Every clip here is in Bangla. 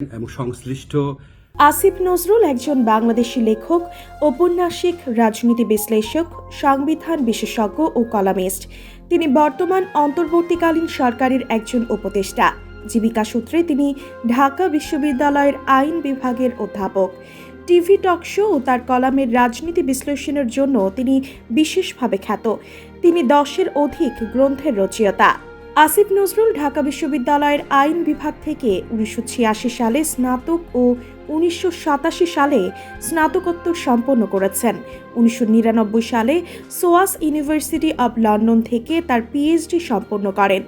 এবং সংশ্লিষ্ট আসিফ নজরুল একজন বাংলাদেশি লেখক, ঔপন্যাসিক, রাজনীতি বিশ্লেষক, সংবিধান বিশেষজ্ঞ ও কলামিস্ট। তিনি বর্তমান অন্তর্বর্তীকালীন সরকারের একজন উপদেষ্টা। জীবিকা সূত্রে তিনি ঢাকা বিশ্ববিদ্যালয়ের আইন বিভাগের অধ্যাপক। টিভি টক শো ও তার কলামের রাজনীতি বিশ্লেষণের জন্য তিনি বিশেষভাবে খ্যাত। তিনি দশের অধিক গ্রন্থের রচয়িতা। আসিফ নজরুল ঢাকা বিশ্ববিদ্যালয়ের আইন বিভাগ থেকে উনিশশো ছিয়াশি সালে স্নাতক ও উনিশশো সাতাশি সালে স্নাতকোত্তর সম্পন্ন করেছেন। উনিশশো নিরানব্বই সালে সোয়াস ইউনিভার্সিটি অব লন্ডন থেকে তার পিএইচডি সম্পন্ন করেন।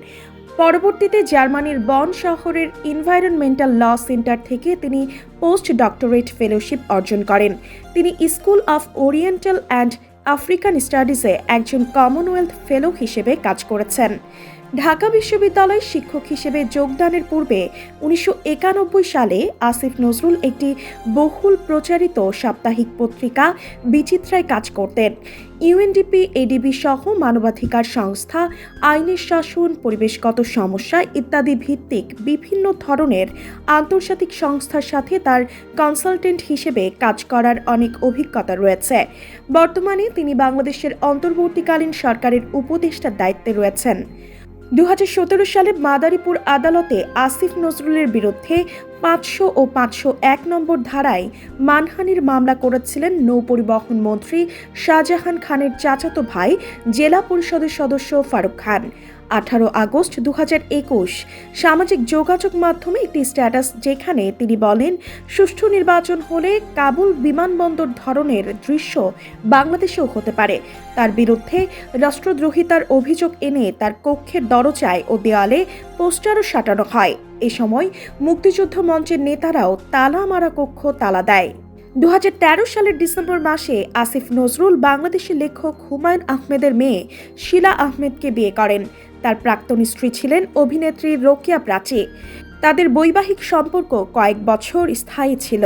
পরবর্তীতে জার্মানির বন শহরের এনভায়রনমেন্টাল ল সেন্টার থেকে তিনি পোস্ট ডক্টরেট ফেলোশিপ অর্জন করেন। তিনি school of oriental and African স্টাডিজে একজন কমনওয়েলথ ফেলো হিসেবে কাজ করেছেন। ঢাকা বিশ্ববিদ্যালয়ে শিক্ষক হিসেবে যোগদানের পূর্বে উনিশশো একানব্বই সালে আসিফ নজরুল একটি বহুল প্রচারিত সাপ্তাহিক পত্রিকা বিচিত্রায় কাজ করতেন। ইউএনডিপি, এডিবি সহ মানবাধিকার সংস্থা, আইনের শাসন, পরিবেশগত সমস্যা ইত্যাদি ভিত্তিক বিভিন্ন ধরনের আন্তর্জাতিক সংস্থার সাথে তার কনসালটেন্ট হিসেবে কাজ করার অনেক অভিজ্ঞতা রয়েছে। বর্তমানে তিনি বাংলাদেশের অন্তর্বর্তীকালীন সরকারের উপদেষ্টার দায়িত্বে রয়েছেন। দু হাজার সতেরো সালে মাদারীপুর আদালতে আসিফ নজরুলের বিরুদ্ধে পাঁচশো ও পাঁচশো এক নম্বর ধারায় মানহানির মামলা করেছিলেন নৌপরিবহন মন্ত্রী শাহজাহান খানের চাচাতো ভাই জেলা পরিষদের সদস্য ফারুক খান। আঠারো আগস্ট দু একুশ সামাজিক যোগাযোগ মাধ্যমে একটি স্ট্যাটাস যেখানে তিনি বলেন, সুষ্ঠু নির্বাচন হলে কাবুল বিমানবন্দর ধরনের দৃশ্য বাংলাদেশেও হতে পারে। তার বিরুদ্ধে রাষ্ট্রদ্রোহিতার অভিযোগ এনে তার কক্ষের দরজায় ও দেওয়ালে পোস্টারও সাটানো হয়। এ সময় মুক্তিযুদ্ধ মঞ্চের নেতারাও তালা মারা কক্ষ তালা দেয়। দু হাজার তেরো সালের ডিসেম্বর মাসে আসিফ নজরুল বাংলাদেশি লেখক হুমায়ুন আহমেদের মেয়ে শিলা আহমেদকে বিয়ে করেন। তার প্রাক্তন স্ত্রী ছিলেন অভিনেত্রী রোকিয়া প্রাচী। তাদের বৈবাহিক সম্পর্ক কয়েক বছর স্থায়ী ছিল।